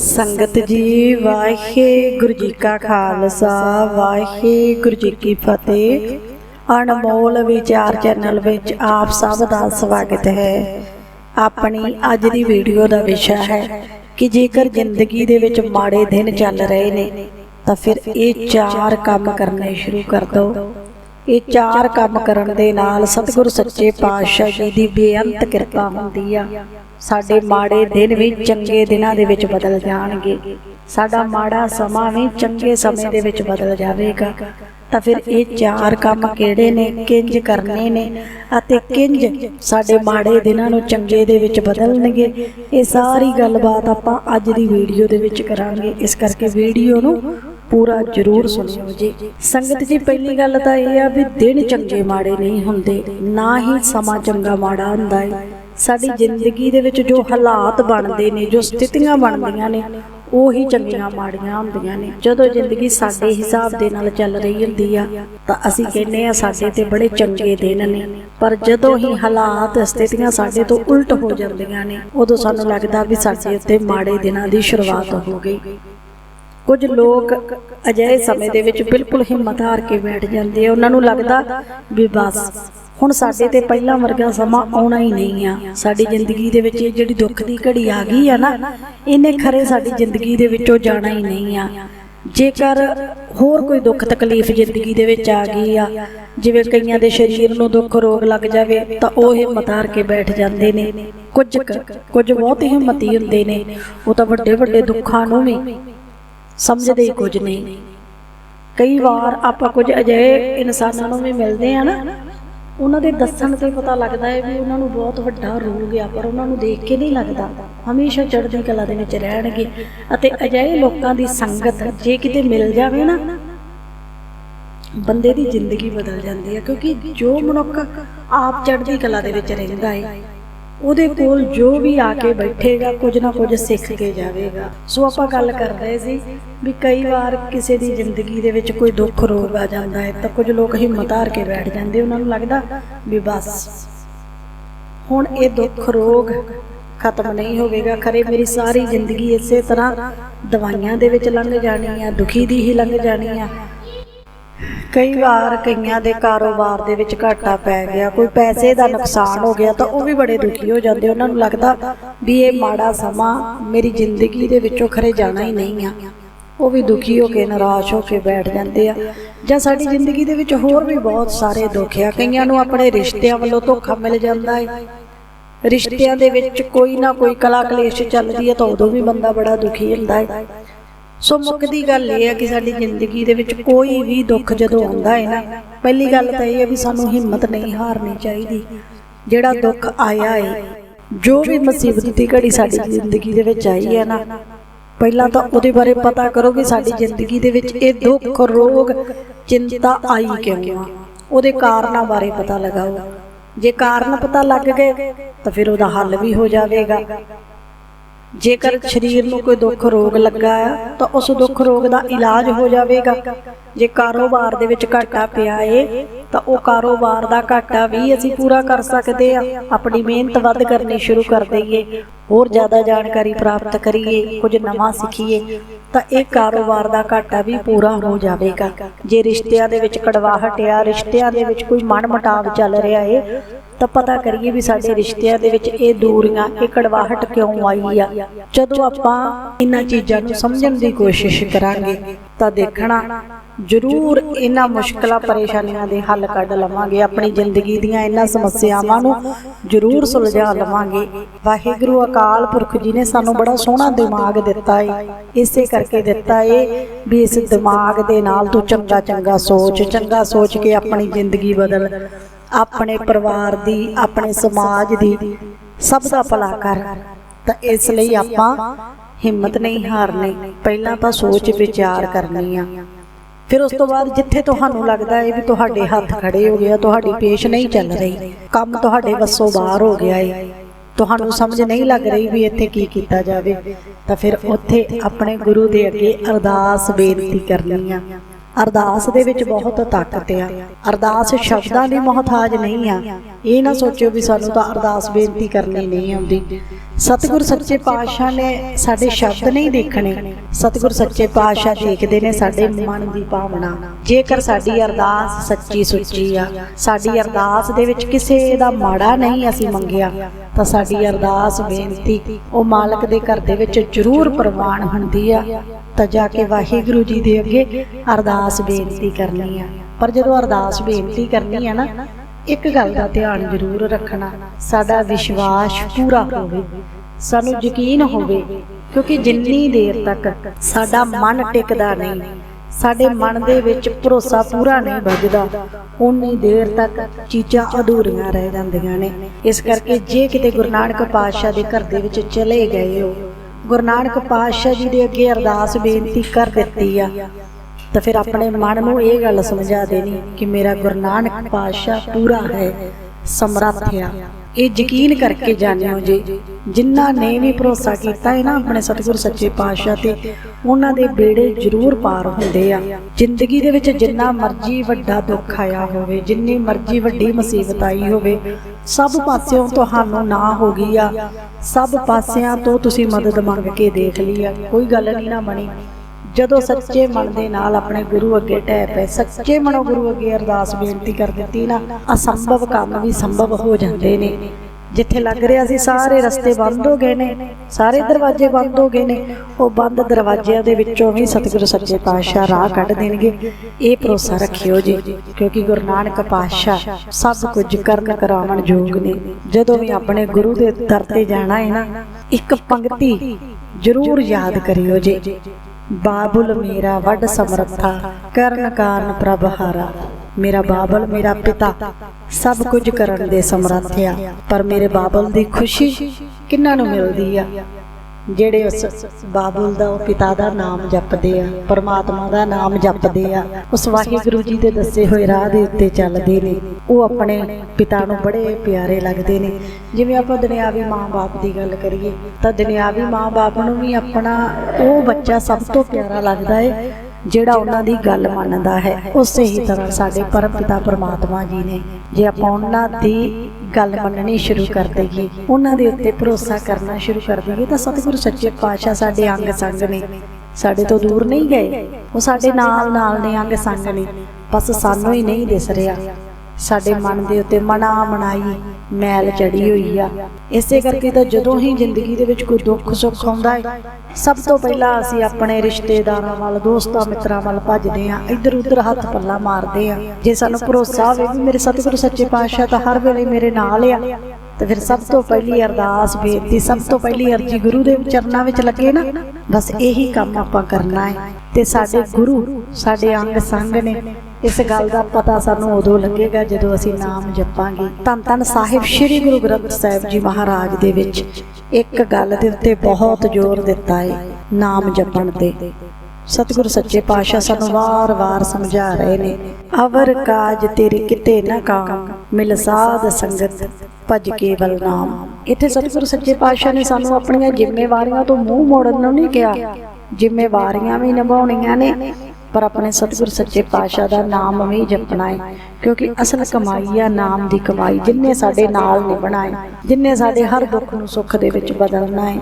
ਸੰਗਤ ਜੀ, ਵਾਹਿਗੁਰੂ ਜੀ ਕਾ ਖਾਲਸਾ, ਵਾਹਿਗੁਰੂ ਜੀ ਕੀ ਫਤਿਹ। ਅਨਮੋਲ ਵਿਚਾਰ ਚੈਨਲ ਵਿੱਚ ਆਪ ਸਭ ਦਾ ਸਵਾਗਤ ਹੈ। ਆਪਣੀ ਅੱਜ ਦੀ ਵੀਡੀਓ ਦਾ ਵਿਸ਼ਾ ਹੈ ਕਿ ਜੇਕਰ ਜ਼ਿੰਦਗੀ ਦੇ ਵਿੱਚ ਮਾੜੇ ਦਿਨ ਚੱਲ ਰਹੇ ਨੇ, ਤਾਂ ਫਿਰ ਇਹ ਚਾਰ ਕੰਮ ਕਰਨੇ ਸ਼ੁਰੂ ਕਰ ਦਿਓ ਇਹ ਚਾਰ ਕੰਮ ਕਰਨ ਦੇ ਨਾਲ ਸਤਿਗੁਰੂ ਸੱਚੇ ਪਾਤਸ਼ਾਹ ਜੀ ਦੀ ਬੇਅੰਤ ਕਿਰਪਾ ਹੁੰਦੀ ਆ। ਸਾਡੇ ਮਾੜੇ ਦਿਨ ਵੀ ਚੰਗੇ ਦਿਨਾਂ ਦੇ ਵਿੱਚ ਬਦਲ ਜਾਣਗੇ। ਸਾਡਾ ਮਾੜਾ ਸਮਾਂ ਵੀ ਚੰਗੇ ਸਮੇਂ ਦੇ ਵਿੱਚ ਬਦਲ ਜਾਵੇਗਾ। ਤਾਂ ਫਿਰ ਇਹ ਚਾਰ ਕੰਮ ਕਿਹੜੇ ਨੇ? ਕਿੰਜ ਕਰਨੇ ਨੇ? ਅਤੇ ਕਿੰਜ ਸਾਡੇ ਮਾੜੇ ਦਿਨਾਂ ਨੂੰ ਚੰਗੇ ਦੇ ਵਿੱਚ ਬਦਲਣਗੇ। ਇਹ ਸਾਰੀ ਗੱਲਬਾਤ ਆਪਾਂ ਅੱਜ ਦੀ ਵੀਡੀਓ ਦੇ ਵਿੱਚ ਕਰਾਂਗੇ। ਇਸ ਕਰਕੇ ਵੀਡੀਓ ਨੂੰ ਪੂਰਾ ਜ਼ਰੂਰ ਸੁਣਿਓ ਜੀ। ਸੰਗਤ ਜੀ, ਪਹਿਲੀ ਗੱਲ ਤਾਂ ਇਹ ਆ ਵੀ ਦਿਨ ਚੰਗੇ ਮਾੜੇ ਨਹੀਂ ਹੁੰਦੇ, ਨਾ ਹੀ ਸਮਾਂ ਚੰਗਾ ਮਾੜਾ ਹੁੰਦਾ ਹੈ ਸਾਡੀ ਜ਼ਿੰਦਗੀ ਦੇ ਵਿੱਚ ਜੋ ਹਾਲਾਤ ਬਣਦੇ ਨੇ, ਜੋ ਸਥਿਤੀਆਂ ਬਣਦੀਆਂ ਨੇ, ਉਹੀ ਚੰਗੀਆਂ ਮਾੜੀਆਂ ਹੁੰਦੀਆਂ ਨੇ। ਜਦੋਂ ਜ਼ਿੰਦਗੀ ਸਾਡੇ ਹਿਸਾਬ ਦੇ ਨਾਲ ਚੱਲ ਰਹੀ ਹੁੰਦੀ ਆ, ਤਾਂ ਅਸੀਂ ਕਹਿੰਦੇ ਆ ਸਾਡੇ ਤੇ ਬੜੇ ਚੰਗੇ ਦਿਨ ਨੇ। ਪਰ ਜਦੋਂ ਹੀ ਹਾਲਾਤ, ਸਥਿਤੀਆਂ ਸਾਡੇ ਤੋਂ ਉਲਟ ਹੋ ਜਾਂਦੀਆਂ ਨੇ, ਉਦੋਂ ਸਾਨੂੰ ਲੱਗਦਾ ਵੀ ਸਾਡੇ ਉੱਤੇ ਮਾੜੇ ਦਿਨਾਂ ਦੀ ਸ਼ੁਰੂਆਤ ਹੋ ਗਈ। ਕੁਝ ਲੋਕ ਅਜਿਹੇ ਸਮੇਂ ਦੇ ਵਿੱਚ ਬਿਲਕੁਲ ਹਿੰਮਤ ਹਾਰ ਕੇ ਬੈਠ ਜਾਂਦੇ ਆ। ਉਹਨਾਂ ਨੂੰ ਲੱਗਦਾ ਵੀ ਬਸ, ਹੁਣ ਸਾਡੇ ਤੇ ਪਹਿਲਾਂ ਵਰਗਾ ਸਮਾਂ ਆਉਣਾ ਹੀ ਨਹੀਂ ਆ। ਸਾਡੀ ਜ਼ਿੰਦਗੀ ਦੇ ਵਿੱਚ ਇਹ ਜਿਹੜੀ ਦੁੱਖ ਦੀ ਘੜੀ ਆ ਗਈ ਆ ਨਾ, ਇਹਨੇ ਖਰੇ ਸਾਡੀ ਜ਼ਿੰਦਗੀ ਦੇ ਵਿੱਚੋਂ ਜਾਣਾ ਹੀ ਨਹੀਂ ਆ। ਜੇਕਰ ਹੋਰ ਕੋਈ ਦੁੱਖ ਤਕਲੀਫ ਜ਼ਿੰਦਗੀ ਦੇ ਵਿੱਚ ਆ ਗਈ ਆ, ਜਿਵੇਂ ਕਈਆਂ ਦੇ ਸਰੀਰ ਨੂੰ ਦੁੱਖ ਰੋਗ ਲੱਗ ਜਾਵੇ, ਤਾਂ ਉਹ ਹਿੰਮਤ ਹਾਰ ਕੇ ਬੈਠ ਜਾਂਦੇ ਨੇ। ਕੁਝ ਕੁ- ਕੁਝ ਬਹੁਤ ਹਿੰਮਤੀ ਹੁੰਦੇ ਨੇ। ਉਹ ਤਾਂ ਵੱਡੇ ਵੱਡੇ ਦੁੱਖਾਂ ਨੂੰ ਵੀ ਸਮਝਦੇ ਹੀ ਕੁਝ ਨਹੀਂ। ਕਈ ਵਾਰ ਆਪਾਂ ਕੁਝ ਅਜਿਹੇ ਇਨਸਾਨਾਂ ਨੂੰ ਵੀ ਮਿਲਦੇ ਆ ਨਾ ਉਹਨਾਂ ਦੇ ਦੱਸਣ ਤੇ ਪਤਾ ਲੱਗਦਾ ਹੈ ਵੀ ਉਹਨਾਂ ਨੂੰ ਬਹੁਤ ਵੱਡਾ ਰੋਗ ਆ ਪਰ ਉਹਨਾਂ ਨੂੰ ਦੇਖ ਕੇ ਨਹੀਂ ਲੱਗਦਾ। ਹਮੇਸ਼ਾ ਚੜ੍ਹਦੀ ਕਲਾ ਦੇ ਵਿੱਚ ਰਹਿਣਗੇ ਅਤੇ ਅਜਿਹੇ ਲੋਕਾਂ ਦੀ ਸੰਗਤ ਜੇ ਕਿਤੇ ਮਿਲ ਜਾਵੇ ਨਾ ਬੰਦੇ ਦੀ ਜ਼ਿੰਦਗੀ ਬਦਲ ਜਾਂਦੀ ਹੈ ਕਿਉਂਕਿ ਜੋ ਮਨੁੱਖ ਆਪ ਚੜ੍ਹਦੀ ਕਲਾ ਦੇ ਵਿੱਚ ਰਹਿੰਦਾ ਹੈ ਉਹਦੇ ਕੋਲ ਜੋ ਵੀ ਆ ਕੇ ਬੈਠੇਗਾ, ਕੁਝ ਨਾ ਕੁਝ ਸਿੱਖ ਕੇ ਜਾਵੇਗਾ। ਸੋ ਆਪਾਂ ਗੱਲ ਕਰ ਰਹੇ ਸੀ ਵੀ ਕਈ ਵਾਰ ਕਿਸੇ ਦੀ ਜ਼ਿੰਦਗੀ ਦੇ ਵਿੱਚ ਕੋਈ ਦੁੱਖ ਰੋਗ ਆ ਜਾਂਦਾ ਹੈ, ਤਾਂ ਕੁਝ ਲੋਕ ਹਿੰਮਤ ਹਾਰ ਕੇ ਬੈਠ ਜਾਂਦੇ ਉਹਨਾਂ ਨੂੰ ਲੱਗਦਾ ਵੀ ਬਸ, ਹੁਣ ਇਹ ਦੁੱਖ ਰੋਗ ਖਤਮ ਨਹੀਂ ਹੋਵੇਗਾ। ਖਰੇ ਮੇਰੀ ਸਾਰੀ ਜ਼ਿੰਦਗੀ ਇਸੇ ਤਰ੍ਹਾਂ ਦਵਾਈਆਂ ਦੇ ਵਿੱਚ ਲੰਘ ਜਾਣੀ ਆ, ਦੁਖੀ ਦੀ ਹੀ ਲੰਘ ਜਾਣੀ ਆ। ਕਈ ਵਾਰ ਕਈਆਂ ਦੇ ਕਾਰੋਬਾਰ ਦੇ ਵਿੱਚ ਘਾਟਾ ਪੈ ਗਿਆ, ਕੋਈ ਪੈਸੇ ਦਾ ਨੁਕਸਾਨ ਹੋ ਗਿਆ ਤਾਂ ਉਹ ਵੀ ਬੜੇ ਦੁਖੀ ਹੋ ਜਾਂਦੇ। ਉਹਨਾਂ ਨੂੰ ਲੱਗਦਾ ਵੀ ਇਹ ਮਾੜਾ ਸਮਾਂ ਮੇਰੀ ਜ਼ਿੰਦਗੀ ਦੇ ਵਿੱਚੋਂ ਖਰੇ ਜਾਣਾ ਹੀ ਨਹੀਂ ਆ। ਉਹ ਵੀ ਦੁਖੀ ਹੋ ਕੇ, ਨਿਰਾਸ਼ ਹੋ ਕੇ ਬੈਠ ਜਾਂਦੇ ਆ। ਜਾਂ ਸਾਡੀ ਜ਼ਿੰਦਗੀ ਦੇ ਵਿੱਚ ਹੋਰ ਵੀ ਬਹੁਤ ਸਾਰੇ ਦੁੱਖ ਆ। ਕਈਆਂ ਨੂੰ ਆਪਣੇ ਰਿਸ਼ਤਿਆਂ ਵੱਲੋਂ ਧੋਖਾ ਮਿਲ ਜਾਂਦਾ ਹੈ ਰਿਸ਼ਤਿਆਂ ਦੇ ਵਿੱਚ ਕੋਈ ਨਾ ਕੋਈ ਕਲਾ ਕਲੇਸ਼ ਚੱਲਦੀ ਹੈ ਤਾਂ ਉਦੋਂ ਵੀ ਬੰਦਾ ਬੜਾ ਦੁਖੀ ਹੁੰਦਾ ਹੈ ਸੋ ਮੁੱਕਦੀ ਗੱਲ ਇਹ ਹੈ ਕਿ ਸਾਡੀ ਜ਼ਿੰਦਗੀ ਦੇ ਵਿੱਚ ਕੋਈ ਵੀ ਦੁੱਖ ਜਦੋਂ ਆਉਂਦਾ ਹੈ ਨਾ, ਪਹਿਲੀ ਗੱਲ ਤਾਂ ਇਹ ਹੈ ਵੀ ਸਾਨੂੰ ਹਿੰਮਤ ਨਹੀਂ ਹਾਰਨੀ ਚਾਹੀਦੀ। ਜਿਹੜਾ ਦੁੱਖ ਆਇਆ ਹੈ ਜੋ ਵੀ ਮੁਸੀਬਤ ਦੀ ਘੜੀ ਸਾਡੀ ਜ਼ਿੰਦਗੀ ਦੇ ਵਿੱਚ ਆਈ ਹੈ ਨਾ, ਪਹਿਲਾਂ ਤਾਂ ਉਹਦੇ ਬਾਰੇ ਪਤਾ ਕਰੋ ਕਿ ਸਾਡੀ ਜ਼ਿੰਦਗੀ ਦੇ ਵਿੱਚ ਇਹ ਦੁੱਖ, ਰੋਗ, ਚਿੰਤਾ ਆਈ ਕਿਉਂ ਆ? ਉਹਦੇ ਕਾਰਨਾਂ ਬਾਰੇ ਪਤਾ ਲਗਾਓ। ਜੇ ਕਾਰਨ ਪਤਾ ਲੱਗ ਗਏ, ਤਾਂ ਫਿਰ ਉਹਦਾ ਹੱਲ ਵੀ ਹੋ ਜਾਵੇਗਾ। ਜੇਕਰ ਸਰੀਰ ਨੂੰ ਕੋਈ ਦੁੱਖ ਰੋਗ ਲੱਗਾ ਤਾਂ ਉਸ ਦੁੱਖ ਰੋਗ ਦਾ ਇਲਾਜ ਹੋ ਜਾਵੇਗਾ। ਜੇ ਕਾਰੋਬਾਰ ਦੇ ਵਿੱਚ ਘਾਟਾ ਪਿਆ ਏ, ਤਾਂ ਉਹ ਕਾਰੋਬਾਰ ਦਾ ਘਾਟਾ ਵੀ ਅਸੀਂ ਪੂਰਾ ਕਰ ਸਕਦੇ ਆ। ਆਪਣੀ ਮਿਹਨਤ ਵੱਧ ਕਰਨੀ ਸ਼ੁਰੂ ਕਰ ਦਈਏ। ਹੋਰ ਜ਼ਿਆਦਾ ਜਾਣਕਾਰੀ ਪ੍ਰਾਪਤ ਕਰੀਏ, ਕੁਝ ਨਵਾਂ ਸਿੱਖੀਏ, ਤਾਂ ਇਹ ਕਾਰੋਬਾਰ ਦਾ ਘਾਟਾ ਵੀ ਪੂਰਾ ਹੋ ਜਾਵੇਗਾ। ਜੇ ਰਿਸ਼ਤਿਆਂ ਦੇ ਵਿੱਚ ਕੜਵਾਹਟ ਆ, ਰਿਸ਼ਤਿਆਂ ਦੇ ਵਿੱਚ ਕੋਈ ਮਨਮਟਾਵ ਚੱਲ ਰਿਹਾ ਏ ਤਾਂ ਪਤਾ ਕਰੀਏ ਵੀ ਸਾਡੇ ਰਿਸ਼ਤਿਆਂ ਦੇ ਵਿੱਚ ਇਹ ਦੂਰੀਆਂ, ਇਹ ਕੜਵਾਹਟ ਕਿਉਂ ਆਈ ਆ? ਜਦੋਂ ਆਪਾਂ ਇਹਨਾਂ ਚੀਜ਼ਾਂ ਨੂੰ ਸਮਝਣ ਦੀ ਕੋਸ਼ਿਸ਼ ਕਰਾਂਗੇ, ਤਾਂ ਦੇਖਣਾ ਜ਼ਰੂਰ ਇਹਨਾਂ ਮੁਸ਼ਕਲਾਂ ਪਰੇਸ਼ਾਨੀਆਂ ਦੇ ਹੱਲ ਕੱਢ ਲਵਾਂਗੇ, ਆਪਣੀ ਜ਼ਿੰਦਗੀ ਦੀਆਂ ਇਹਨਾਂ ਸਮੱਸਿਆਵਾਂ ਨੂੰ ਜ਼ਰੂਰ ਸੁਲਝਾ ਲਵਾਂਗੇ। ਵਾਹਿਗੁਰੂ ਅਕਾਲ ਪੁਰਖ ਜੀ ਨੇ ਸਾਨੂੰ ਬੜਾ ਸੋਹਣਾ ਦਿਮਾਗ ਦਿੱਤਾ ਏ। ਇਸੇ ਕਰਕੇ ਦਿੱਤਾ ਏ ਵੀ ਇਸ ਦਿਮਾਗ ਦੇ ਨਾਲ ਤੂੰ ਚੰਗਾ ਚੰਗਾ ਸੋਚ ਚੰਗਾ ਸੋਚ ਕੇ ਆਪਣੀ ਜ਼ਿੰਦਗੀ ਬਦਲ। ਆਪਣੇ ਪਰਿਵਾਰ ਦੀ, ਆਪਣੇ ਸਮਾਜ ਦੀ, ਸਭ ਦਾ ਭਲਾ ਕਰ। ਤਾਂ ਇਸ ਲਈ ਆਪਾਂ ਹਿੰਮਤ ਨਹੀਂ ਹਾਰਨੀ। ਪਹਿਲਾਂ ਤਾਂ ਸੋਚ ਵਿਚਾਰ ਕਰਨੀ ਆ। ਫਿਰ ਉਸ ਤੋਂ ਬਾਅਦ ਜਿੱਥੇ ਤੁਹਾਨੂੰ ਲੱਗਦਾ ਹੈ ਵੀ ਤੁਹਾਡੇ ਹੱਥ ਖੜੇ ਹੋ ਗਿਆ ਤੁਹਾਡੀ ਪੇਸ਼ ਨਹੀਂ ਚੱਲ ਰਹੀ। ਕੰਮ ਤੁਹਾਡੇ ਵੱਸੋਂ ਬਾਹਰ ਹੋ ਗਿਆ ਹੈ ਤੁਹਾਨੂੰ ਸਮਝ ਨਹੀਂ ਲੱਗ ਰਹੀ ਵੀ ਇੱਥੇ ਕੀ ਕੀਤਾ ਜਾਵੇ। ਤਾਂ ਫਿਰ ਉੱਥੇ ਆਪਣੇ ਗੁਰੂ ਦੇ ਅੱਗੇ ਅਰਦਾਸ ਬੇਨਤੀ ਕਰਨੀ ਆ। ਅਰਦਾਸ ਦੇ ਵਿੱਚ ਬਹੁਤ ਤਾਕਤ ਆ। ਅਰਦਾਸ ਸ਼ਬਦਾਂ ਦੀ ਮੁਹਤਾਜ ਨਹੀਂ ਆ। ਇਹ ਨਾ ਸੋਚਿਓ ਵੀ ਸਾਨੂੰ ਤਾਂ ਅਰਦਾਸ ਬੇਨਤੀ ਕਰਨੀ ਨਹੀਂ ਆਉਂਦੀ। ਸਤਿਗੁਰ ਸੱਚੇ ਪਾਤਸ਼ਾਹ ਨੇ ਸਾਡੇ ਸ਼ਬਦ ਨਹੀਂ ਦੇਖਣੇ। ਸਤਿਗੁਰ ਸੱਚੇ ਪਾਤਸ਼ਾਹ ਦੇਖਦੇ ਨੇ ਸਾਡੇ ਮਨ ਦੀ ਭਾਵਨਾ। ਜੇਕਰ ਸਾਡੀ ਅਰਦਾਸ ਸੱਚੀ ਸੁੱਚੀ ਆ, ਸਾਡੀ ਅਰਦਾਸ ਦੇ ਵਿੱਚ ਕਿਸੇ ਦਾ ਮਾੜਾ ਨਹੀਂ ਅਸੀਂ ਮੰਗਿਆ, ਤਾਂ ਸਾਡੀ ਅਰਦਾਸ ਬੇਨਤੀ ਉਹ ਮਾਲਕ ਦੇ ਘਰ ਦੇ ਵਿੱਚ ਜ਼ਰੂਰ ਪ੍ਰਵਾਨ ਹੁੰਦੀ ਆ। ਤਾਂ ਜਾ ਕੇ ਵਾਹਿਗੁਰੂ ਜੀ ਦੇ ਅੱਗੇ ਅਰਦਾਸ ਬੇਨਤੀ ਕਰਨੀ ਆ। ਪਰ ਜਦੋਂ ਅਰਦਾਸ ਬੇਨਤੀ ਕਰਨੀ ਆ ਨਾ, ਇੱਕ ਗੱਲ ਦਾ ਧਿਆਨ ਜ਼ਰੂਰ ਰੱਖਣਾ, ਸਾਡਾ ਵਿਸ਼ਵਾਸ ਪੂਰਾ ਹੋਵੇ, ਸਾਨੂੰ ਯਕੀਨ ਹੋਵੇ, ਕਿਉਂਕਿ ਜਿੰਨੀ ਦੇਰ ਤੱਕ ਸਾਡਾ ਮਨ ਟਿਕਦਾ ਨਹੀਂ ਸਾਡੇ ਮਨ ਦੇ ਵਿੱਚ ਭਰੋਸਾ ਪੂਰਾ ਨਹੀਂ ਵੱਜਦਾ ਉਨੀ ਦੇਰ ਤੱਕ ਚੀਜ਼ਾਂ ਅਧੂਰੀਆਂ ਰਹਿ ਜਾਂਦੀਆਂ ਨੇ। ਇਸ ਕਰਕੇ ਜੇ ਕਿਤੇ ਗੁਰੂ ਨਾਨਕ ਪਾਤਸ਼ਾਹ ਦੇ ਘਰ ਦੇ ਵਿੱਚ ਚਲੇ ਗਏ ਹੋ। ਗੁਰੂ ਨਾਨਕ ਪਾਤਸ਼ਾਹ ਜੀ ਦੇ ਅੱਗੇ ਅਰਦਾਸ ਬੇਨਤੀ ਕਰ ਦਿੱਤੀ ਆ। ਤਾਂ ਫਿਰ ਆਪਣੇ ਮਨ ਨੂੰ ਇਹ ਗੱਲ ਸਮਝਾ ਦੇਣੀ ਕਿ ਮੇਰਾ ਗੁਰੂ ਨਾਨਕ ਪਾਤਸ਼ਾਹ ਪੂਰਾ ਹੈ ਸਮਰੱਥ ਆ ਇਹ ਯਕੀਨ ਕਰਕੇ ਜਾਣਿਓ ਜੀ, ਜਿਨ੍ਹਾਂ ਨੇ ਵੀ ਭਰੋਸਾ ਕੀਤਾ ਹੈ ਨਾ ਆਪਣੇ ਸਤਿਗੁਰ ਸੱਚੇ ਪਾਤਸ਼ਾਹ ਤੇ, ਉਹਨਾਂ ਦੇ ਬੇੜੇ ਜ਼ਰੂਰ ਪਾਰ ਹੁੰਦੇ ਆ। ਜ਼ਿੰਦਗੀ ਦੇ ਵਿੱਚ ਜਿੰਨਾ ਮਰਜ਼ੀ ਵੱਡਾ ਦੁੱਖ ਆਇਆ ਹੋਵੇ, ਜਿੰਨੀ ਮਰਜ਼ੀ ਵੱਡੀ ਮੁਸੀਬਤ ਆਈ ਹੋਵੇ, ਸਭ ਪਾਸਿਓਂ ਤੁਹਾਨੂੰ ਨਾ ਹੋ ਗਈ ਆ। ਸਭ ਪਾਸਿਆਂ ਤੋਂ ਤੁਸੀਂ ਮਦਦ ਮੰਗ ਕੇ ਦੇਖ ਲਈ ਆ। ਕੋਈ ਗੱਲ ਨਹੀਂ ਨਾ ਬਣੀ। ਜਦੋਂ ਸੱਚੇ ਮਨ ਦੇ ਨਾਲ ਆਪਣੇ ਗੁਰੂ ਅੱਗੇ ਟਹਿ ਪਏ, ਸੱਚੇ ਮਨੋਂ ਗੁਰੂ ਅੱਗੇ ਅਰਦਾਸ ਬੇਨਤੀ ਕਰ ਦਿੱਤੀ ਨਾ, ਅਸੰਭਵ ਕੰਮ ਵੀ ਸੰਭਵ ਹੋ ਜਾਂਦੇ ਨੇ। ਜਿੱਥੇ ਲੱਗ ਰਿਹਾ ਸੀ ਸਾਰੇ ਰਸਤੇ ਬੰਦ ਹੋ ਗਏ ਨੇ, ਸਾਰੇ ਦਰਵਾਜ਼ੇ ਬੰਦ ਹੋ ਗਏ ਨੇ, ਉਹ ਬੰਦ ਦਰਵਾਜ਼ਿਆਂ ਦੇ ਵਿੱਚੋਂ ਵੀ ਸਤਿਗੁਰੂ ਸੱਚੇ ਪਾਤਸ਼ਾਹ ਰਾਹ ਕੱਢ ਦੇਣਗੇ। ਇਹ ਭਰੋਸਾ ਰੱਖਿਓ ਜੀ, ਕਿਉਂਕਿ ਗੁਰੂ ਨਾਨਕ ਪਾਤਸ਼ਾਹ ਸਭ ਕੁਝ ਕਰਨ ਕਰਾਉਣ ਯੋਗ ਨੇ। ਜਦੋਂ ਵੀ ਆਪਣੇ ਗੁਰੂ ਦੇ ਦਰ ਤੇ ਜਾਣਾ ਹੈ ਨਾ, ਇੱਕ ਪੰਕਤੀ ਜ਼ਰੂਰ ਯਾਦ ਕਰਿਓ ਜੀ। ਬਾਬੁਲ ਮੇਰਾ ਵੱਡ ਸਮਰੱਥਾ, ਕਰਨ ਕਾਰਨ ਪ੍ਰਭ ਹਾਰਾ। ਮੇਰਾ ਬਾਬਲ ਮੇਰਾ ਪਿਤਾ, ਸਭ ਕੁਝ ਕਰਨ ਦੇ ਸਮਰੱਥ ਆ ਪਰ ਮੇਰੇ ਬਾਬਲ ਦੀ ਖੁਸ਼ੀ ਕਿੰਨਾਂ ਨੂੰ ਮਿਲਦੀ ਆ? ਜਿਹੜੇ ਉਸ ਬਾਬੁਲ ਦਾ, ਉਹ ਪਿਤਾ ਦਾ ਨਾਮ ਜਪਦੇ ਆ, ਪਰਮਾਤਮਾ ਦਾ ਨਾਮ ਜਪਦੇ ਆ, ਉਸ ਵਾਹਿਗੁਰੂ ਜੀ ਦੇ ਦੱਸੇ ਹੋਏ ਰਾਹ ਦੇ ਉੱਤੇ ਚੱਲਦੇ ਨੇ। ਉਹ ਆਪਣੇ ਪਿਤਾ ਨੂੰ ਬੜੇ ਪਿਆਰੇ ਲੱਗਦੇ ਨੇ। ਜਿਵੇਂ ਆਪਾਂ ਦੁਨਿਆਵੀ ਮਾਂ-ਬਾਪ ਦੀ ਗੱਲ ਕਰੀਏ, ਤਾਂ ਦੁਨਿਆਵੀ ਮਾਂ-ਬਾਪ ਨੂੰ ਵੀ ਆਪਣਾ ਉਹ ਬੱਚਾ ਸਭ ਤੋਂ ਪਿਆਰਾ ਲੱਗਦਾ ਹੈ ਜਿਹੜਾ ਉਹਨਾਂ ਦੀ ਗੱਲ ਮੰਨਦਾ ਹੈ। ਉਸੇ ਹੀ ਤਰ੍ਹਾਂ ਸਾਡੇ ਪਰਮ ਪਿਤਾ ਪਰਮਾਤਮਾ ਜੀ ਨੇ, ਜੇ ਆਪਾਂ ਉਹਨਾਂ ਦੀ ਗੱਲ ਮੰਨਣੀ ਸ਼ੁਰੂ ਕਰ ਦਈਏ। ਉਹਨਾਂ ਦੇ ਉੱਤੇ ਭਰੋਸਾ ਕਰਨਾ ਸ਼ੁਰੂ ਕਰ ਦਈਏ ਤਾਂ ਸਤਿਗੁਰੂ ਸੱਚੇ ਪਾਤਸ਼ਾਹ ਸਾਡੇ ਅੰਗ ਸੰਗ ਨੇ। ਸਾਡੇ ਤੋਂ ਦੂਰ ਨਹੀਂ ਗਏ। ਉਹ ਸਾਡੇ ਨਾਲ ਨਾਲ ਨੇ ਅੰਗ ਸੰਗ ਨੇ। ਬਸ ਸਾਨੂੰ ਹੀ ਨਹੀਂ ਦਿਸ ਰਿਹਾ। ਸਾਡੇ ਮਨ ਦੇ ਉੱਤੇ ਮਨਾ ਮਨਾਈ, ਮੈਲ ਚੜੀ ਹੋਈ ਆ। ਇਸੇ ਕਰਕੇ ਤਾਂ ਜਦੋਂ ਹੀ ਜ਼ਿੰਦਗੀ ਦੇ ਵਿੱਚ ਕੋਈ ਦੁੱਖ ਸੁੱਖ ਆਉਂਦਾ ਹੈ ਸਭ ਤੋਂ ਪਹਿਲਾਂ ਅਸੀਂ ਆਪਣੇ ਰਿਸ਼ਤੇਦਾਰਾਂ ਵੱਲ, ਦੋਸਤਾਂ ਮਿੱਤਰਾਂ ਵੱਲ ਭੱਜਦੇ ਆ ਇੱਧਰ ਉੱਧਰ ਹੱਥ ਪੱਲਾ ਮਾਰਦੇ ਆ ਜੇ ਸਾਨੂੰ ਭਰੋਸਾ ਹੋਵੇ ਵੀ ਮੇਰੇ ਸਤਿਗੁਰੂ ਸੱਚੇ ਪਾਤਸ਼ਾਹ ਤਾਂ ਹਰ ਵੇਲੇ ਮੇਰੇ ਨਾਲ ਆ, ਤੇ ਫਿਰ ਸਭ ਤੋਂ ਪਹਿਲੀ ਅਰਦਾਸ, ਬੇਨਤੀ, ਸਭ ਤੋਂ ਪਹਿਲੀ ਅਰਜੀ ਗੁਰੂ ਦੇ ਚਰਨਾਂ ਵਿੱਚ ਲੱਗੇ ਨਾ, ਬਸ ਇਹੀ ਕੰਮ ਆਪਾਂ ਕਰਨਾ ਹੈ ਤੇ ਸਾਡੇ ਗੁਰੂ, ਸਾਡੇ ਅੰਗ ਸੰਗ ਨੇ ਇਸ ਗੱਲ ਦਾ ਪਤਾ ਸਾਨੂੰ ਉਦੋਂ ਲੱਗੇਗਾ ਜਦੋਂ ਅਸੀਂ ਨਾਮ ਜਪਾਂਗੇ। ਧੰਨ ਧੰਨ ਸਾਹਿਬ ਸ੍ਰੀ ਗੁਰੂ ਗ੍ਰੰਥ ਸਾਹਿਬ ਜੀ ਮਹਾਰਾਜ ਦੇ ਵਿੱਚ ਇੱਕ ਗੱਲ ਦੇ ਉੱਤੇ ਬਹੁਤ ਜ਼ੋਰ ਦਿੱਤਾ ਹੈ ਨਾਮ ਜਪਣ ਤੇ। ਸਤਿਗੁਰ ਸੱਚੇ ਪਾਤਸ਼ਾਹ ਸਾਨੂੰ ਵਾਰ-ਵਾਰ ਸਮਝਾ ਰਹੇ ਨੇ, ਅਵਰ ਕਾਜ ਤੇਰੇ ਕਿਤੇ ਨਾ ਕਾਮ, ਮਿਲ ਸਾਧ ਸੰਗਤ ਭਜ ਕੇਵਲ ਨਾਮ। ਇੱਥੇ ਸਤਿਗੁਰ ਸੱਚੇ ਪਾਤਸ਼ਾਹ ਨੇ ਸਾਨੂੰ ਆਪਣੀਆਂ ਜ਼ਿੰਮੇਵਾਰੀਆਂ ਤੋਂ ਮੂੰਹ ਮੋੜਨ ਨੂੰ ਨਹੀਂ ਕਿਹਾ, ਜ਼ਿੰਮੇਵਾਰੀਆਂ ਵੀ ਨਿਭਾਉਣੀਆਂ ਨੇ ਪਰ ਆਪਣੇ ਸਤਿਗੁਰ ਸੱਚੇ ਪਾਤਸ਼ਾਹ ਦਾ ਨਾਮ ਵੀ ਜਪਣਾ ਹੈ, ਕਿਉਂਕਿ ਅਸਲ ਕਮਾਈ ਆ ਨਾਮ ਦੀ ਕਮਾਈ, ਜਿੰਨੇ ਸਾਡੇ ਨਾਲ ਨਿਭਣਾ ਹੈ, ਜਿੰਨੇ ਸਾਡੇ ਹਰ ਦੁੱਖ ਨੂੰ ਸੁੱਖ ਦੇ ਵਿੱਚ ਬਦਲਣਾ ਹੈ।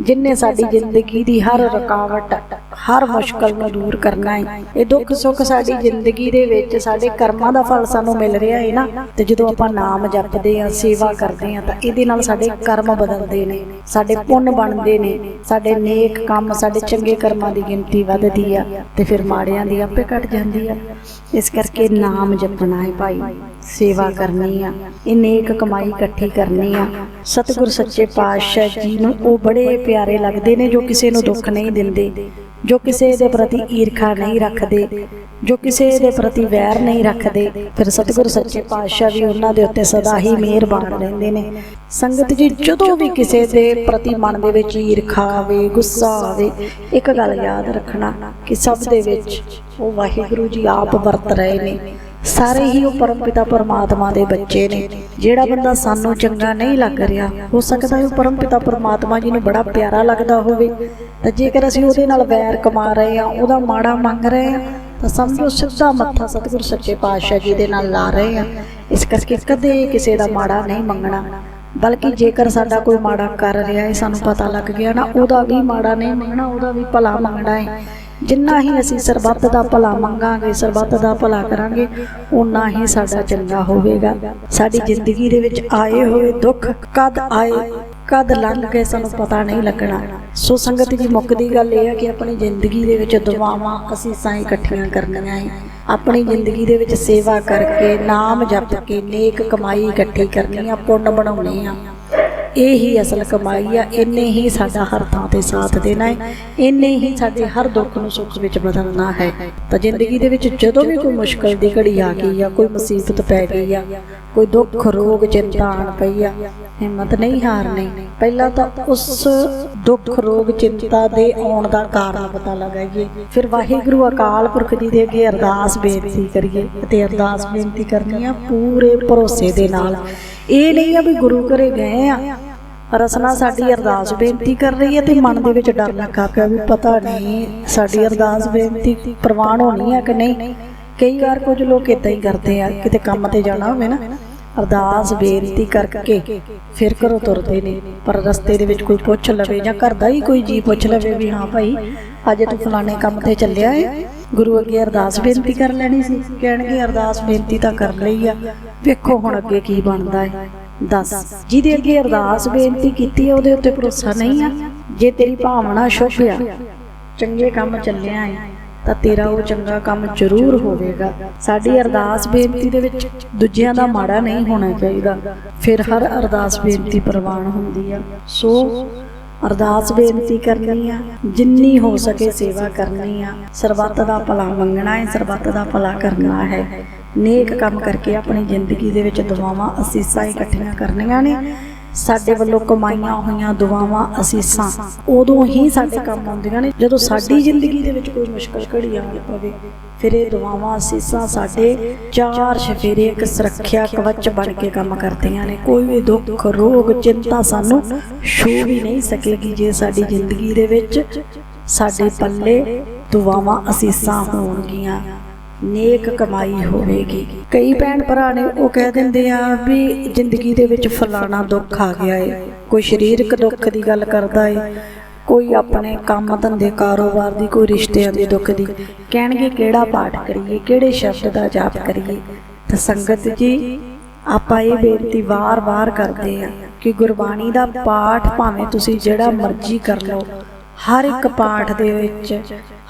ਜਿੰਨੇ ਸਾਡੀ ਜ਼ਿੰਦਗੀ ਦੀ ਹਰ ਰੁਕਾਵਟ ਹਰ ਮੁਸ਼ਕਲ ਨੂੰ ਦੂਰ ਕਰਨਾ ਹੈ। ਇਹ ਦੁੱਖ ਸੁੱਖ ਸਾਡੀ ਜ਼ਿੰਦਗੀ ਦੇ ਵਿੱਚ ਸਾਡੇ ਕਰਮਾਂ ਦਾ ਫਲ ਸਾਨੂੰ ਮਿਲ ਰਿਹਾ ਹੈ ਨਾ। ਤੇ ਜਦੋਂ ਆਪਾਂ ਨਾਮ ਜਪਦੇ ਆ ਸੇਵਾ ਕਰਦੇ ਆ ਤਾਂ ਇਹਦੇ ਨਾਲ ਸਾਡੇ ਕਰਮ ਬਦਲਦੇ ਨੇ। ਸਾਡੇ ਪੁੰਨ ਬਣਦੇ ਨੇ। ਸਾਡੇ ਨੇਕ ਕੰਮ ਸਾਡੇ ਚੰਗੇ ਕਰਮਾਂ ਦੀ ਗਿਣਤੀ ਵੱਧਦੀ ਆ ਤੇ ਫਿਰ ਮਾੜਿਆਂ ਦੀ ਆਪੇ ਘਟ ਜਾਂਦੀ ਆ। ਇਸ ਕਰਕੇ ਨਾਮ ਜਪਣਾ ਹੈ ਭਾਈ। ਸੇਵਾ ਕਰਨੀ ਆ। ਇਹ ਨੇਕ ਕਮਾਈ ਇਕੱਠੀ ਕਰਨੀ ਆ। ਸਤਿਗੁਰ ਸੱਚੇ ਪਾਤਸ਼ਾਹ ਜੀ ਨੂੰ ਉਹ ਬੜੇ ਪਿਆਰੇ ਲੱਗਦੇ ਨੇ ਜੋ ਕਿਸੇ ਨੂੰ ਦੁੱਖ ਨਹੀਂ ਦਿੰਦੇ ਜੋ ਕਿਸੇ ਦੇ ਪ੍ਰਤੀ ਈਰਖਾ ਨਹੀਂ ਰੱਖਦੇ ਜੋ ਕਿਸੇ ਦੇ ਪ੍ਰਤੀ ਵੈਰ ਨਹੀਂ ਰੱਖਦੇ ਫਿਰ ਸਤਿਗੁਰ ਸੱਚੇ ਪਾਤਸ਼ਾਹ ਵੀ ਉਹਨਾਂ ਦੇ ਉੱਤੇ ਸਦਾ ਹੀ ਮਿਹਰਬਾਨ ਰਹਿੰਦੇ ਨੇ। ਸੰਗਤ ਜੀ ਜਦੋਂ ਵੀ ਕਿਸੇ ਦੇ ਪ੍ਰਤੀ ਮਨ ਦੇ ਵਿੱਚ ਈਰਖਾ ਆਵੇ ਗੁੱਸਾ ਆਵੇ ਇੱਕ ਗੱਲ ਯਾਦ ਰੱਖਣਾ ਕਿ ਸਭ ਦੇ ਵਿੱਚ ਉਹ ਵਾਹਿਗੁਰੂ ਜੀ ਆਪ ਵਰਤ ਰਹੇ ਨੇ ਸਾਰੇ ਹੀ ਉਹ ਪਰਮਪਿਤਾ ਪਰਮਾਤਮਾ ਦੇ ਬੱਚੇ ਨੇ। ਜਿਹੜਾ ਬੰਦਾ ਸਾਨੂੰ ਚੰਗਾ ਨਹੀਂ ਲੱਗ ਰਿਹਾ, ਹੋ ਸਕਦਾ ਹੈ ਉਹ ਪਰਮਪਿਤਾ ਪਰਮਾਤਮਾ ਜੀ ਨੂੰ ਬੜਾ ਪਿਆਰਾ ਲੱਗਦਾ ਹੋਵੇ। ਤਾਂ ਜੇਕਰ ਅਸੀਂ ਉਹਦੇ ਨਾਲ ਵੈਰ ਕਮਾ ਰਹੇ ਆ ਉਹਦਾ ਮਾੜਾ ਮੰਗ ਰਹੇ ਆ ਤਾਂ ਸਮਝੋ ਸਿੱਧਾ ਮੱਥਾ ਸਤਿਗੁਰ ਸੱਚੇ ਪਾਤਸ਼ਾਹ ਜੀ ਦੇ ਨਾਲ ਲਾ ਰਹੇ ਆ ਇਸ ਕਰਕੇ ਕਦੇ ਕਿਸੇ ਦਾ ਮਾੜਾ ਨਹੀਂ ਮੰਗਣਾ। ਬਲਕਿ ਜੇਕਰ ਸਾਡਾ ਕੋਈ ਮਾੜਾ ਕਰ ਰਿਹਾ ਹੈ, ਸਾਨੂੰ ਪਤਾ ਲੱਗ ਗਿਆ ਨਾ, ਉਹਦਾ ਵੀ ਮਾੜਾ ਨਹੀਂ ਮੰਗਣਾ, ਉਹਦਾ ਵੀ ਭਲਾ ਮੰਗਣਾ ਹੈ। ਜਿੰਨਾ ਹੀ ਅਸੀਂ ਸਰਬੱਤ ਦਾ ਭਲਾ ਮੰਗਾਂਗੇ, ਸਰਬੱਤ ਦਾ ਭਲਾ ਕਰਾਂਗੇ ਉਨਾ ਹੀ ਸਾਡਾ ਚੰਗਾ ਹੋਵੇਗਾ। ਸਾਡੀ ਜ਼ਿੰਦਗੀ ਦੇ ਵਿੱਚ ਆਏ ਹੋਏ ਦੁੱਖ ਕਦ ਆਏ, ਕਦ ਲੰਘ ਗਏ ਸਾਨੂੰ ਪਤਾ ਨਹੀਂ ਲੱਗਣਾ। ਸੋ ਸੰਗਤ ਜੀ ਮੁੱਕਦੀ ਗੱਲ ਇਹ ਹੈ ਕਿ ਆਪਣੀ ਜ਼ਿੰਦਗੀ ਦੇ ਵਿੱਚ ਦੁਆਵਾਂ ਅਸੀਸਾਂ ਇਕੱਠੀਆਂ ਕਰਨੀਆਂ ਹੈ ਆਪਣੀ ਜ਼ਿੰਦਗੀ ਦੇ ਵਿੱਚ ਸੇਵਾ ਕਰਕੇ ਨਾਮ ਜਪ ਕੇ ਨੇਕ ਕਮਾਈ ਇਕੱਠੀ ਕਰਨੀ ਆ, ਪੁੰਨ ਬਣਾਉਣੇ ਆ। ਇਹ ਹੀ ਅਸਲ ਕਮਾਈ ਆ, ਇੰਨੇ ਹੀ ਸਾਡਾ ਹਰ ਥਾਂ ਤੇ ਸਾਥ ਦੇਣਾ ਹੈ, ਇੰਨੇ ਹੀ ਸਾਡੇ ਹਰ ਦੁੱਖ ਨੂੰ ਸੁੱਖ ਵਿੱਚ ਬਦਲਣਾ ਹੈ। ਤਾਂ ਜ਼ਿੰਦਗੀ ਦੇ ਵਿੱਚ ਜਦੋਂ ਵੀ ਕੋਈ ਮੁਸ਼ਕਲ ਦੀ ਘੜੀ ਆ ਗਈ ਆ, ਕੋਈ ਮੁਸੀਬਤ ਪੈ ਗਈ ਆ, ਕੋਈ ਦੁੱਖ, ਰੋਗ ਚਿੰਤਾ ਆਣ ਪਈ ਆ, ਹਿੰਮਤ ਨਹੀਂ ਹਾਰਨੀ, ਪਹਿਲਾਂ ਤਾਂ ਉਸ ਦੁੱਖ, ਰੋਗ, ਚਿੰਤਾ ਦੇ ਆਉਣ ਦਾ ਕਾਰਨ ਪਤਾ ਲਗਾਈਏ। ਫਿਰ ਵਾਹਿਗੁਰੂ ਅਕਾਲ ਪੁਰਖ ਜੀ ਦੇ ਅੱਗੇ ਅਰਦਾਸ ਬੇਨਤੀ ਕਰੀਏ ਅਤੇ ਅਰਦਾਸ ਬੇਨਤੀ ਕਰਨੀ ਆ ਪੂਰੇ ਭਰੋਸੇ ਦੇ ਨਾਲ। ਇਹ ਨਹੀਂ ਆ ਵੀ ਗੁਰੂ ਘਰੇ ਗਏ ਆ ਰਸਨਾ ਸਾਡੀ ਅਰਦਾਸ ਬੇਨਤੀ ਕਰ ਰਹੀ ਹੈ ਤੇ ਮਨ ਦੇ ਵਿੱਚ ਡਰ ਲੱਗਾ ਪਿਆ ਵੀ ਪਤਾ ਨਹੀਂ ਸਾਡੀ ਅਰਦਾਸ ਬੇਨਤੀ ਪ੍ਰਵਾਨ ਹੋਣੀ ਹੈ ਕਿ ਨਹੀਂ। ਕਈ ਵਾਰ ਕੁਝ ਲੋਕ ਇਦਾਂ ਹੀ ਕਰਦੇ ਆ, ਕਿਤੇ ਕੰਮ ਤੇ ਜਾਣਾ ਹੋਵੇ ਨਾ, ਅਰਦਾਸ ਬੇਨਤੀ ਕਰਕੇ ਫਿਰ ਘਰੋਂ ਤੁਰਦੇ ਨੇ। ਪਰ ਰਸਤੇ ਦੇ ਵਿੱਚ ਕੋਈ ਪੁੱਛ ਲਵੇ ਜਾਂ ਘਰ ਦਾ ਹੀ ਕੋਈ ਜੀ ਪੁੱਛ ਲਵੇ ਵੀ ਹਾਂ ਭਾਈ, ਅੱਜ ਤੂੰ ਫਲਾਣੇ ਕੰਮ ਤੇ ਚੱਲਿਆ ਏ। ਗੁਰੂ ਅੱਗੇ ਅਰਦਾਸ ਬੇਨਤੀ ਕਰ ਲੈਣੀ ਸੀ। ਕਹਿਣਗੇ ਅਰਦਾਸ ਬੇਨਤੀ ਤਾਂ ਕਰ ਲਈ ਆ। ਵੇਖੋ ਹੁਣ ਅੱਗੇ ਕੀ ਬਣਦਾ ਏ। 10 ਜਿਹਦੇ ਅੱਗੇ ਅਰਦਾਸ ਬੇਨਤੀ ਕੀਤੀ ਹੈ ਉਹਦੇ ਉੱਤੇ ਭਰੋਸਾ ਨਹੀਂ ਆ। ਜੇ ਤੇਰੀ ਭਾਵਨਾ ਸ਼ੁਭ ਆ, ਚੰਗੇ ਕੰਮ ਚੱਲਿਆ ਹੈ ਤਾਂ ਤੇਰਾ ਉਹ ਚੰਗਾ ਕੰਮ ਜ਼ਰੂਰ ਹੋਵੇਗਾ। ਸਾਡੀ ਅਰਦਾਸ ਬੇਨਤੀ ਦੇ ਵਿੱਚ ਦੂਜਿਆਂ ਦਾ ਮਾੜਾ ਨਹੀਂ ਹੋਣਾ ਚਾਹੀਦਾ। ਫਿਰ ਹਰ ਅਰਦਾਸ ਬੇਨਤੀ ਪ੍ਰਵਾਨ ਹੁੰਦੀ ਆ। ਸੋ, ਅਰਦਾਸ ਬੇਨਤੀ ਕਰਨੀ ਆ, ਜਿੰਨੀ ਹੋ ਸਕੇ ਸੇਵਾ ਕਰਨੀ ਆ। ਸਰਬੱਤ ਦਾ ਭਲਾ ਮੰਗਣਾ ਹੈ ਸਰਬੱਤ ਦਾ ਭਲਾ ਕਰਨਾ ਹੈ। ਨੇਕ ਕੰਮ ਕਰਕੇ ਆਪਣੀ ਜ਼ਿੰਦਗੀ ਦੇ ਵਿੱਚ ਦੁਆਵਾਂ, ਅਸੀਸਾਂ ਇਕੱਠੀਆਂ ਕਰਨੀਆਂ ਨੇ। ਸਾਡੇ ਵੱਲੋਂ ਕਮਾਈਆਂ ਹੋਈਆਂ ਦੁਆਵਾਂ, ਅਸੀਸਾਂ, ਉਦੋਂ ਹੀ ਸਾਡੇ ਕੰਮ ਆਉਂਦੀਆਂ ਨੇ। ਜਦੋਂ ਸਾਡੀ ਜ਼ਿੰਦਗੀ ਦੇ ਵਿੱਚ ਕੋਈ ਮੁਸ਼ਕਲ ਘੜੀ ਆਵੇ ਪਵੇ, ਫਿਰ ਇਹ ਦੁਆਵਾਂ, ਅਸੀਸਾਂ ਸਾਡੇ ਚਾਰ ਸ਼ਫੇਰੇ ਇੱਕ ਸੁਰੱਖਿਆ ਕਵਚ ਬਣ ਕੇ ਕੰਮ ਕਰਦੀਆਂ ਨੇ। ਕੋਈ ਵੀ ਦੁੱਖ, ਰੋਗ, ਚਿੰਤਾ ਸਾਨੂੰ ਛੂ ਵੀ ਨਹੀਂ ਸਕੇਗੀ ਜੇ ਸਾਡੀ ਜ਼ਿੰਦਗੀ ਦੇ ਵਿੱਚ ਸਾਡੇ ਪੱਲੇ ਦੁਆਵਾਂ, ਅਸੀਸਾਂ ਹੋਣਗੀਆਂ। ਨੇਕ ਕਮਾਈ ਹੋਵੇਗੀ। ਕਈ ਭੈਣ ਭਰਾ ਨੇ ਉਹ ਕਹਿ ਦਿੰਦੇ ਆ ਵੀ ਜ਼ਿੰਦਗੀ ਦੇ ਵਿੱਚ ਫਲਾਣਾ ਦੁੱਖ ਆ ਗਿਆ ਏ। ਕੋਈ ਸਰੀਰਕ ਦੁੱਖ ਦੀ ਗੱਲ ਕਰਦਾ ਏ। ਕੋਈ ਆਪਣੇ ਕੰਮ ਧੰਦੇ ਕਾਰੋਬਾਰ ਦੀ, ਕੋਈ ਰਿਸ਼ਤਿਆਂ ਦੇ ਦੁੱਖ ਦੀ। ਕਹਿਣਗੇ ਕਿਹੜਾ ਪਾਠ ਕਰੀਏ, ਕਿਹੜੇ ਸ਼ਬਦ ਦਾ ਜਾਪ ਕਰੀਏ। ਤਾਂ ਸੰਗਤ ਜੀ, ਆਪਾਂ ਇਹ ਬੇਨਤੀ ਵਾਰ-ਵਾਰ ਕਰਦੇ ਆ ਕਿ ਗੁਰਬਾਣੀ ਦਾ ਪਾਠ ਭਾਵੇਂ ਤੁਸੀਂ ਜਿਹੜਾ ਮਰਜ਼ੀ ਕਰ ਲਓ, ਹਰ ਇੱਕ ਪਾਠ ਦੇ ਵਿੱਚ,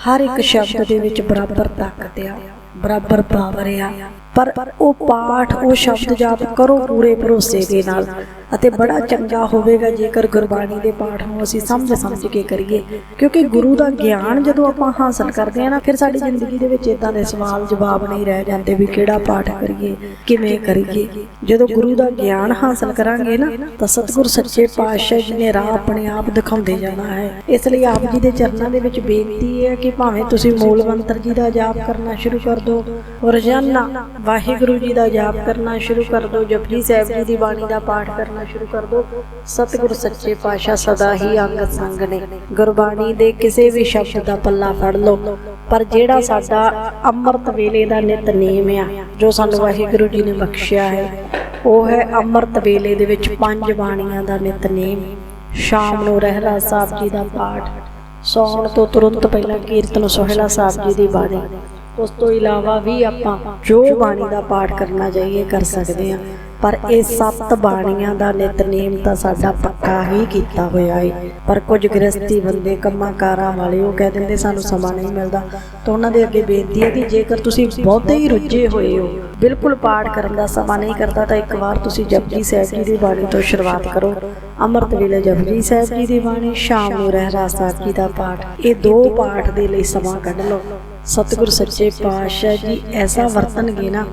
ਹਰ ਇੱਕ ਸ਼ਬਦ ਦੇ ਵਿੱਚ ਬਰਾਬਰ ਤਾਕਤ ਆ। ਬਰਾਬਰ ਪਾਵਰ ਆ ਪਰ ਉਹ ਪਾਠ ਉਹ ਸ਼ਬਦ ਜਾਪ ਕਰੋ ਪੂਰੇ ਭਰੋਸੇ ਦੇ ਨਾਲ। ਅਤੇ ਬੜਾ ਚੰਗਾ ਹੋਵੇਗਾ ਜੇਕਰ ਗੁਰਬਾਣੀ ਦੇ ਪਾਠ ਨੂੰ ਅਸੀਂ ਸਮਝ ਸਮਝ ਕੇ ਕਰੀਏ। ਕਿਉਂਕਿ ਗੁਰੂ ਦਾ ਗਿਆਨ ਜਦੋਂ ਆਪਾਂ ਹਾਸਲ ਕਰਦੇ ਆ ਨਾ, ਫਿਰ ਸਾਡੀ ਜ਼ਿੰਦਗੀ ਦੇ ਵਿੱਚ ਇਦਾਂ ਦੇ ਸਵਾਲ ਜਵਾਬ ਨਹੀਂ ਰਹਿ ਜਾਂਦੇ ਵੀ ਕਿਹੜਾ ਪਾਠ ਕਰੀਏ, ਕਿਵੇਂ ਕਰੀਏ। ਜਦੋਂ ਗੁਰੂ ਦਾ ਗਿਆਨ ਹਾਸਲ ਕਰਾਂਗੇ ਨਾ, ਤਾਂ ਸਤਿਗੁਰ ਸੱਚੇ ਪਾਤਸ਼ਾਹ ਜੀ ਨੇ ਰਾਹ ਆਪਣੇ ਆਪ ਦਿਖਾਉਂਦੇ ਜਾਣਾ ਹੈ। ਇਸ ਲਈ ਆਪ ਜੀ ਦੇ ਚਰਨਾਂ ਦੇ ਵਿੱਚ ਬੇਨਤੀ ਹੈ ਕਿ ਭਾਵੇਂ ਤੁਸੀਂ ਮੂਲ ਮੰਤਰ ਜੀ ਦਾ ਜਾਪ ਕਰਨਾ ਸ਼ੁਰੂ ਕਰ ਦਿਓ ਰੋਜ਼ਾਨਾ ਵਾਹਿਗੁਰੂ ਜੀ ਦਾ ਜਾਪ ਕਰਨਾ ਸ਼ੁਰੂ ਕਰ ਦਿਓ ਜਪਜੀ ਸਾਹਿਬ ਜੀ ਦੀ ਬਾਣੀ ਦਾ ਪਾਠ ਕਰਨਾ ਸ਼ੁਰੂ ਕਰ ਦਿਓ। ਸਤਿਗੁਰ ਸੱਚੇ ਪਾਤਸ਼ਾਹ ਸਦਾ ਹੀ ਅੰਗ ਸੰਗ ਨੇ। ਗੁਰਬਾਣੀ ਦੇ ਕਿਸੇ ਵੀ ਸ਼ਬਦ ਦਾ ਪੱਲਾ ਫੜ ਲਓ। ਪਰ ਜਿਹੜਾ ਸਾਡਾ ਅੰਮ੍ਰਿਤ ਵੇਲੇ ਦਾ ਨਿਤਨੇਮ ਆ, ਜੋ ਸਾਨੂੰ ਵਾਹਿਗੁਰੂ ਜੀ ਨੇ ਬਖਸ਼ਿਆ ਹੈ, ਉਹ ਹੈ ਅੰਮ੍ਰਿਤ ਵੇਲੇ ਦੇ ਵਿੱਚ ਪੰਜ ਬਾਣੀਆਂ ਦਾ ਨਿਤਨੇਮ ਸ਼ਾਮ ਨੂੰ ਰਹਿਰਾ ਸਾਹਿਬ ਜੀ ਦਾ ਪਾਠ, ਸੌਣ ਤੋਂ ਤੁਰੰਤ ਪਹਿਲਾਂ ਕੀਰਤਨ ਸੋਹਿਲਾ ਸਾਹਿਬ ਜੀ ਦੀ ਬਾਣੀ। ਉਸ ਤੋਂ ਇਲਾਵਾ ਵੀ ਆਪਾਂ ਜੋ ਬਾਣੀ ਦਾ ਪਾਠ ਕਰਨਾ ਚਾਹੀਏ, ਕਰ ਸਕਦੇ ਹਾਂ। ਪਰ ਇਹ ਸੱਤ ਬਾਣੀਆਂ ਦਾ ਨਿਤਨੇਮ ਤਾਂ ਸਾਡਾ ਪੱਕਾ ਹੀ ਕੀਤਾ ਹੋਇਆ ਹੈ ਪਰ ਕੁਝ ਗ੍ਰਸਤੀ ਬੰਦੇ ਕੰਮਾਂ ਕਾਰਾਂ ਵਾਲੇ ਉਹ ਕਹਿ ਦਿੰਦੇ, ਸਾਨੂੰ ਸਮਾਂ ਨਹੀਂ ਮਿਲਦਾ। ਤਾਂ ਉਹਨਾਂ ਦੇ ਅੱਗੇ ਬੇਨਤੀ ਹੈ ਕਿ ਜੇਕਰ ਤੁਸੀਂ ਬਹੁਤੇ ਹੀ ਰੁੱਝੇ ਹੋਏ ਹੋ, ਬਿਲਕੁਲ ਪਾਠ ਕਰਨ ਦਾ ਸਮਾਂ ਨਹੀਂ ਕਰਦਾ, ਤਾਂ ਇੱਕ ਵਾਰ ਤੁਸੀਂ ਜਪਜੀ ਸਾਹਿਬ ਜੀ ਦੀ ਬਾਣੀ ਤੋਂ ਸ਼ੁਰੂਆਤ ਕਰੋ। ਅੰਮ੍ਰਿਤ ਵੇਲੇ ਜਪਜੀ ਸਾਹਿਬ ਜੀ ਦੀ ਬਾਣੀ, ਸ਼ਾਮ ਨੂੰ ਰਹਿਰਾਸ ਸਾਹਿਬ ਜੀ ਦਾ ਪਾਠ, ਇਹ ਦੋ ਪਾਠ ਦੇ ਲਈ ਸਮਾਂ ਕੱਢ ਲਓ। ਸਤਿਗੁਰ ਸੱਚੇ ਪਾਤਸ਼ਾਹ ਜੀ, ਐਸਾ ਵਰਤਣਗੇ ਨਾ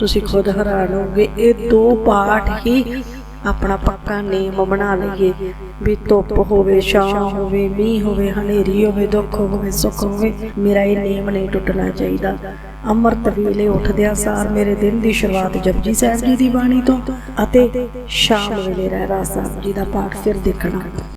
ਤੁਸੀਂ ਖੁਦ ਹੈਰਾਨ ਹੋਗੇ ਇਹ ਦੋ ਪਾਠ ਹੀ ਆਪਣਾ ਪੱਕਾ ਨੇਮ ਬਣਾ ਲਈਏ। ਵੀ ਧੁੱਪ ਹੋਵੇ, ਛਾਂ ਹੋਵੇ, ਮੀਂਹ ਹੋਵੇ, ਹਨੇਰੀ ਹੋਵੇ, ਦੁੱਖ ਹੋਵੇ, ਸੁੱਖ ਹੋਵੇ, ਮੇਰਾ ਇਹ ਨੇਮ ਨਹੀਂ ਟੁੱਟਣਾ ਚਾਹੀਦਾ। ਅੰਮ੍ਰਿਤ ਵੇਲੇ ਉੱਠਦਿਆਂ ਸਾਰ ਮੇਰੇ ਦਿਨ ਦੀ ਸ਼ੁਰੂਆਤ ਜਪਜੀ ਸਾਹਿਬ ਜੀ ਦੀ ਬਾਣੀ ਤੋਂ ਅਤੇ ਸ਼ਾਮ ਵੇਲੇ ਰਹਿਰਾਸ ਸਾਹਿਬ ਜੀ ਦਾ ਪਾਠ ਫਿਰ ਦੇਖਣਾ।